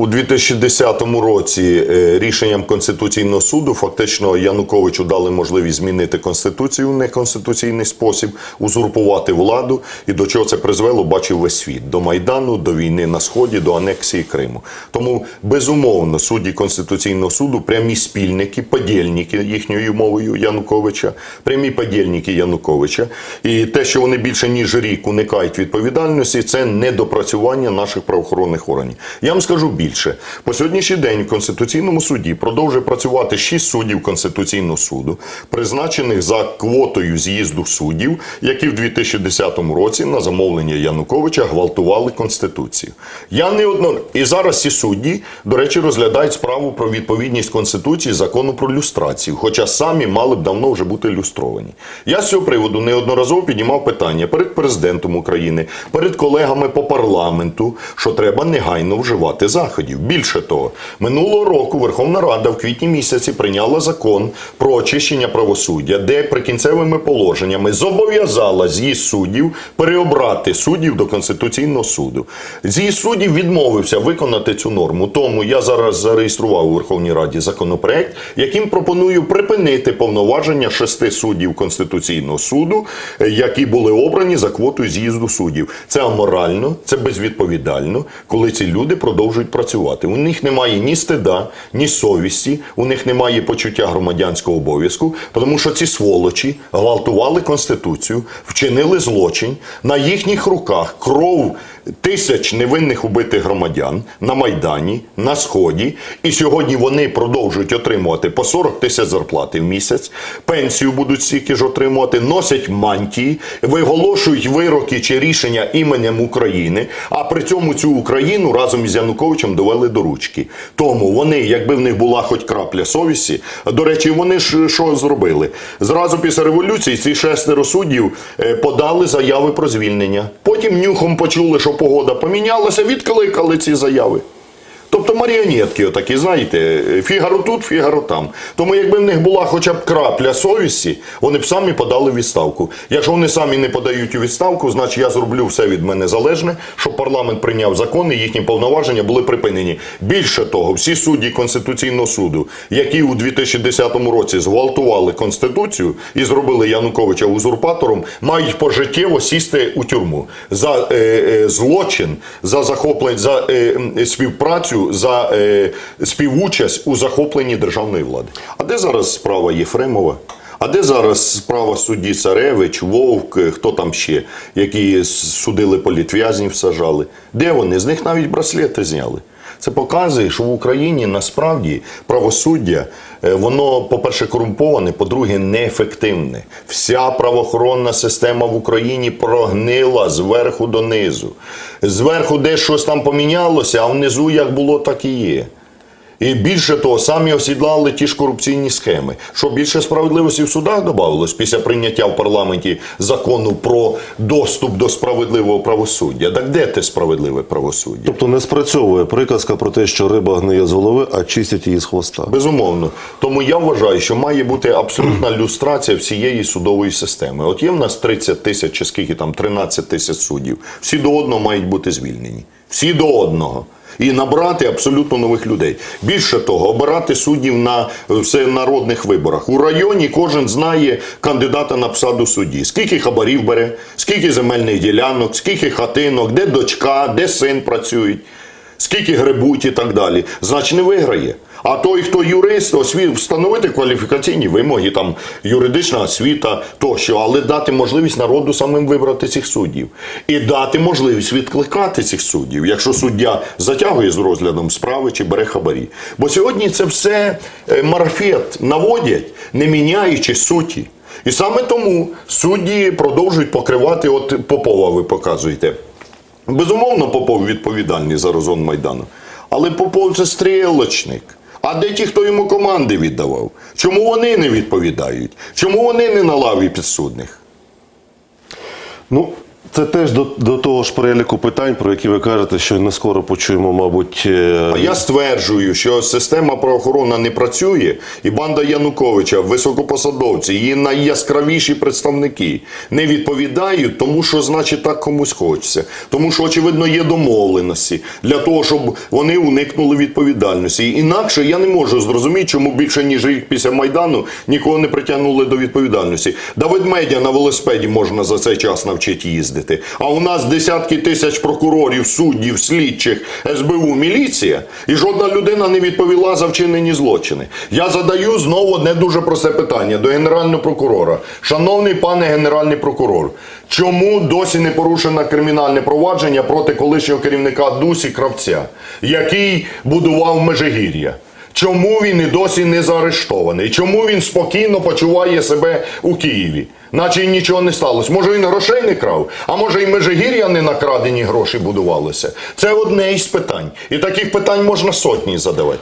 У 2010 році е, рішенням Конституційного суду фактично Януковичу дали можливість змінити конституцію в неконституційний спосіб, узурпувати владу. І до чого це призвело, бачив весь світ до майдану, до війни на сході, до анексії Криму. Тому безумовно судді Конституційного суду прямі спільники, подільники їхньою мовою Януковича, прямі подільники Януковича. І те, що вони більше ніж рік уникають відповідальності, це недопрацювання наших правоохоронних органів. Я вам скажу більше. По сьогоднішній день в Конституційному суді продовжує працювати шість суддів Конституційного суду, призначених за квотою з'їзду суддів, які в 2010 році на замовлення Януковича гвалтували Конституцію. Я не одно і зараз ці судді, до речі, розглядають справу про відповідність Конституції закону про люстрацію, хоча самі мали б давно вже бути люстровані. Я з цього приводу неодноразово піднімав питання перед президентом України, перед колегами по парламенту, що треба негайно вживати заходів. Більше того, минулого року Верховна Рада в квітні місяці прийняла закон про очищення правосуддя, де прикінцевими положеннями зобов'язала з'їзд суддів переобрати суддів до Конституційного суду. З'їзд суддів відмовився виконати цю норму. Тому я зараз зареєстрував у Верховній Раді законопроект, яким пропоную припинити повноваження шести суддів Конституційного суду, е, які були обрані за квотою з'їзду суддів. Це аморально, це безвідповідально, коли ці люди продовжують працювати. У них немає ні стида, ні совісті, у них немає почуття громадянського обов'язку, тому що ці сволочі гвалтували конституцію, вчинили злочин на їхніх руках кров тисяч невинних убитих громадян на майдані, на сході. І сьогодні вони продовжують отримувати по 40 тисяч зарплати в місяць, пенсію будуть стільки ж отримувати, носять мантії, виголошують вироки чи рішення іменем України. А при цьому цю Україну разом із Януковичем довели до ручки. Тому вони, якби в них була хоч крапля совісті, до речі, вони ж що зробили? Зразу після революції ці шестеро суддів е, подали заяви про звільнення. Потім нюхом почули, що погода помінялася, відкликали ці заяви. Тобто маріонетки, отакі, знаєте, фігаро тут, фігаро там. Тому якби в них була хоча б крапля совісті, вони б самі подали відставку. Якщо вони самі не подають у відставку, значить я зроблю все від мене залежне, щоб парламент прийняв закон і їхні повноваження були припинені. Більше того, всі судді Конституційного суду, які у 2010 році зґвалтували Конституцію і зробили Януковича узурпатором, мають пожиттєво сісти у тюрму за е, е, злочин, за захоплення, за е, м, співпрацю, за е, співучасть у захопленні державної влади. А де зараз справа Єфремова? А де зараз справа судді Царевич, Вовк, е, хто там ще, які судили політв'язнів, сажали? Де вони? З них навіть браслети зняли. Це показує, що в Україні насправді правосуддя е, воно, по-перше, корумповане, по-друге, неефективне. Вся правоохоронна система в Україні прогнила зверху донизу. Зверху десь щось там помінялося, а внизу як було, так і є. І більше того, самі осідлали ті ж корупційні схеми. Що більше справедливості в судах додавалось після прийняття в парламенті закону про доступ до справедливого правосуддя. Так де те справедливе правосуддя? Тобто не спрацьовує приказка про те, що риба гниє з голови, а чистять її з хвоста. Безумовно. Тому я вважаю, що має бути абсолютна люстрація всієї судової системи. От є в нас 30 тисяч чи скільки там 13 тисяч суддів. Всі до одного мають бути звільнені. Всі до одного. І набрати абсолютно нових людей. Більше того, обирати суддів на всенародних виборах. У районі кожен знає кандидата на посаду судді. Скільки хабарів бере, скільки земельних ділянок, скільки хатинок, де дочка, де син працюють скільки гребуть і так далі, значить не виграє. А той, хто юрист, освіт, встановити кваліфікаційні вимоги, там юридична освіта тощо, але дати можливість народу самим вибрати цих суддів. І дати можливість відкликати цих суддів, якщо суддя затягує з розглядом справи чи бере хабарі. Бо сьогодні це все е, марафет наводять, не міняючи суті. І саме тому судді продовжують покривати, от Попова ви показуєте. Безумовно, Попов відповідальний за розгон Майдану. Але Попов це стрілочник. А де ті, хто йому команди віддавав? Чому вони не відповідають? Чому вони не на лаві підсудних? Ну, Це теж до, до того ж переліку питань, про які ви кажете, що не скоро почуємо, мабуть. е, А я стверджую, що система правоохоронна не працює, і банда Януковича, високопосадовці, її найяскравіші представники не відповідають, тому що значить так комусь хочеться. Тому що, очевидно, є домовленості для того, щоб вони уникнули відповідальності. Інакше я не можу зрозуміти, чому більше ніж рік після майдану нікого не притягнули до відповідальності. Давид Медіа на велосипеді можна за цей час навчити їздити. А у нас десятки тисяч прокурорів, суддів, слідчих, СБУ, міліція, і жодна людина не відповіла за вчинені злочини. Я задаю знову одне дуже просте питання до генерального прокурора. Шановний пане генеральний прокурор, чому досі не порушено кримінальне провадження проти колишнього керівника Дусі Кравця, який будував Межигір'я? Чому він і досі не заарештований? Чому він спокійно почуває себе у Києві? Наче нічого не сталося. Може він грошей не крав, а може і Межигір'я не накрадені гроші будувалися. Це одне із питань. І таких питань можна сотні задавати.